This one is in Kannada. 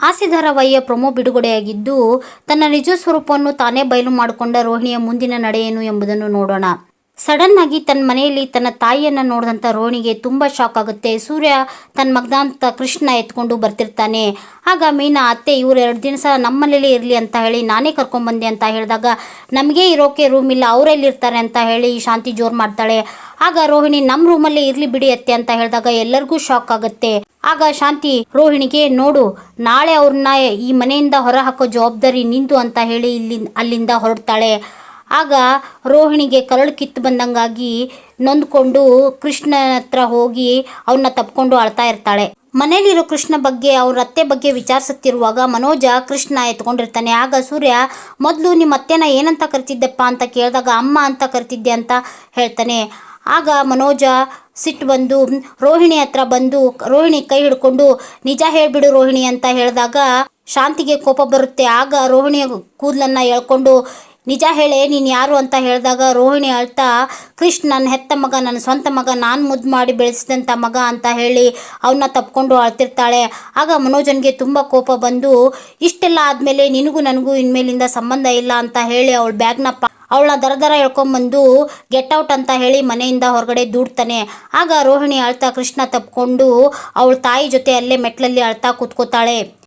ಆಸೆ ಧಾರಾವಾಹಿಯ ಪ್ರೊಮೋ ಬಿಡುಗಡೆಯಾಗಿದ್ದು, ತನ್ನ ನಿಜ ಸ್ವರೂಪವನ್ನು ತಾನೇ ಬಯಲು ಮಾಡಿಕೊಂಡ ರೋಹಿಣಿಯ ಮುಂದಿನ ನಡೆಯೇನು ಎಂಬುದನ್ನು ನೋಡೋಣ. ಸಡನ್ ಆಗಿ ತನ್ನ ಮನೆಯಲ್ಲಿ ತನ್ನ ತಾಯಿಯನ್ನ ನೋಡಿದಂಥ ರೋಹಿಣಿಗೆ ತುಂಬ ಶಾಕ್ ಆಗುತ್ತೆ. ಸೂರ್ಯ ತನ್ನ ಮಗದಂತ ಕೃಷ್ಣ ಎತ್ಕೊಂಡು ಬರ್ತಿರ್ತಾನೆ. ಆಗ ಮೀನಾ, ಅತ್ತೆ, ಇವ್ರು ಎರಡು ದಿನ ಸಹ ನಮ್ಮನೇಲಿ ಇರಲಿ ಅಂತ ಹೇಳಿ ನಾನೇ ಕರ್ಕೊಂಬಂದೆ ಅಂತ ಹೇಳಿದಾಗ, ನಮಗೆ ಇರೋಕೆ ರೂಮ್ ಇಲ್ಲ ಅವರೆಲ್ಲಿರ್ತಾರೆ ಅಂತ ಹೇಳಿ ಶಾಂತಿ ಜೋರು ಮಾಡ್ತಾಳೆ. ಆಗ ರೋಹಿಣಿ ನಮ್ಮ ರೂಮಲ್ಲೇ ಇರಲಿ ಬಿಡಿ ಅತ್ತೆ, ಅಂತ ಹೇಳಿದಾಗ ಎಲ್ಲರಿಗೂ ಶಾಕ್ ಆಗುತ್ತೆ. ಆಗ ಶಾಂತಿ, ರೋಹಿಣಿಗೆ ನೋಡು, ನಾಳೆ ಅವ್ರನ್ನ ಈ ಮನೆಯಿಂದ ಹೊರ ಹಾಕೋ ಜವಾಬ್ದಾರಿ ನಿಂತು ಅಂತ ಹೇಳಿ ಇಲ್ಲಿ, ಅಲ್ಲಿಂದ ಹೊರಡ್ತಾಳೆ. ಆಗ ರೋಹಿಣಿಗೆ ಕರಳು ಕಿತ್ತು ಬಂದಂಗಾಗಿ ನೊಂದ್ಕೊಂಡು ಕೃಷ್ಣನ ಹತ್ರ ಹೋಗಿ ಅವನ್ನ ತಪ್ಕೊಂಡು ಅಳ್ತಾ ಇರ್ತಾಳೆ. ಮನೇಲಿರೋ ಕೃಷ್ಣ ಬಗ್ಗೆ, ಅವ್ರ ಅತ್ತೆ ಬಗ್ಗೆ ವಿಚಾರಿಸುತ್ತಿರುವಾಗ ಮನೋಜ ಕೃಷ್ಣ ಎತ್ಕೊಂಡಿರ್ತಾನೆ. ಆಗ ಸೂರ್ಯ, ಮೊದಲು ನಿಮ್ಮ ಅತ್ತೆನ ಏನಂತ ಕರಿತಿದ್ದೆಪ್ಪ ಅಂತ ಕೇಳಿದಾಗ ಅಮ್ಮ ಅಂತ ಕರಿತಿದ್ದೆ ಅಂತ ಹೇಳ್ತಾನೆ. ಆಗ ಮನೋಜ ಸಿಟ್ಟು ಬಂದು, ರೋಹಿಣಿ ಹತ್ರ ಬಂದು, ರೋಹಿಣಿ ಕೈ ಹಿಡ್ಕೊಂಡು ನಿಜ ಹೇಳ್ಬಿಡು ರೋಹಿಣಿ ಅಂತ ಹೇಳಿದಾಗ ಶಾಂತಿಗೆ ಕೋಪ ಬರುತ್ತೆ. ಆಗ ರೋಹಿಣಿಯ ಕೂದಲನ್ನ ಎಳ್ಕೊಂಡು ನಿಜ ಹೇಳೇ, ನೀನು ಯಾರು ಅಂತ ಹೇಳಿದಾಗ ರೋಹಿಣಿ ಅಳ್ತಾ, ಕೃಷ್ಣ ನನ್ನ ಹೆತ್ತ ಮಗ ನನ್ನ ಸ್ವಂತ ಮಗ, ನಾನು ಮುದ್ದು ಮಾಡಿ ಬೆಳೆಸಿದಂಥ ಮಗ ಅಂತ ಹೇಳಿ ಅವನ್ನ ತಪ್ಕೊಂಡು ಅಳ್ತಿರ್ತಾಳೆ. ಆಗ ಮನೋಜನ್ಗೆ ತುಂಬ ಕೋಪ ಬಂದು, ಇಷ್ಟೆಲ್ಲ ಆದಮೇಲೆ ನಿನಗೂ ನನಗೂ ಇನ್ಮೇಲಿಂದ ಸಂಬಂಧ ಇಲ್ಲ ಅಂತ ಹೇಳಿ ಅವಳ ಬ್ಯಾಗ್ನ ಅವಳನ್ನ ದರ ದರ ಹೇಳ್ಕೊಂಬಂದು ಗೆಟ್ ಔಟ್ ಅಂತ ಹೇಳಿ ಮನೆಯಿಂದ ಹೊರಗಡೆ ದೂಡ್ತಾನೆ. ಆಗ ರೋಹಿಣಿ ಅಳ್ತಾ ಕೃಷ್ಣ ತಪ್ಕೊಂಡು, ಅವಳ ತಾಯಿ ಜೊತೆ ಅಲ್ಲೇ ಮೆಟ್ಲಲ್ಲಿ ಅಳ್ತಾ ಕೂತ್ಕೋತಾಳೆ.